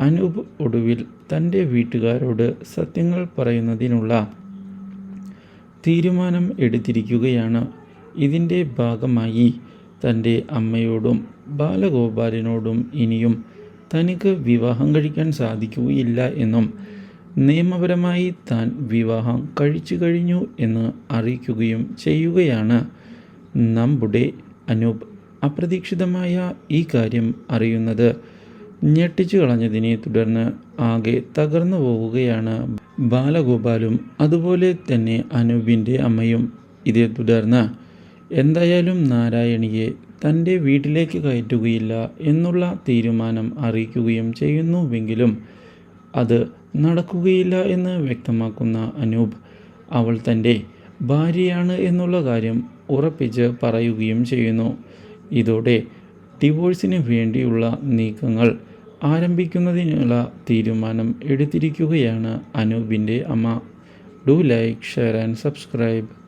അനൂപ് ഒടുവിൽ തന്റെ വീട്ടുകാരോട് സത്യങ്ങൾ പറയുന്നതിനുള്ള തീരുമാനം എടുത്തിരിക്കുകയാണ്. ഇതിന്റെ ഭാഗമായി തന്റെ അമ്മയോടും ബാലഗോപാലിനോടും ഇനിയും തനിക്ക് വിവാഹം കഴിക്കാൻ സാധിക്കുകയില്ല എന്നും നിയമപരമായി താൻ വിവാഹം കഴിച്ചു കഴിഞ്ഞു എന്ന് അറിയിക്കുകയും ചെയ്യുകയാണ്. നമ്മുടെ അനൂപ് അപ്രതീക്ഷിതമായ ഈ കാര്യം അറിയുന്നത് ഞെട്ടിച്ചു കളഞ്ഞതിനെ തുടർന്ന് ആകെ തകർന്നു പോവുകയാണ് ബാലഗോപാലും അതുപോലെ തന്നെ അനൂപിന്റെ അമ്മയും. ഇതേ തുടർന്ന് എന്തായാലും നാരായണിയെ തന്റെ വീട്ടിലേക്ക് കയറ്റുകയില്ല എന്നുള്ള തീരുമാനം അറിയിക്കുകയും ചെയ്യുന്നുവെങ്കിലും അത് നടക്കുകയില്ല എന്ന് വ്യക്തമാക്കുന്ന അനൂപ് അവൾ തന്റെ ഭാര്യയാണ് എന്നുള്ള കാര്യം ഉറപ്പിച്ച് പറയുകയും ചെയ്യുന്നു. ഇതോടെ ഡിവോഴ്സിന് വേണ്ടിയുള്ള നീക്കങ്ങൾ ആരംഭിക്കുന്നതിനുള്ള തീരുമാനം എടുത്തിരിക്കുകയാണ്. അനൂപിന്റെ അമ്മ. Do like share and subscribe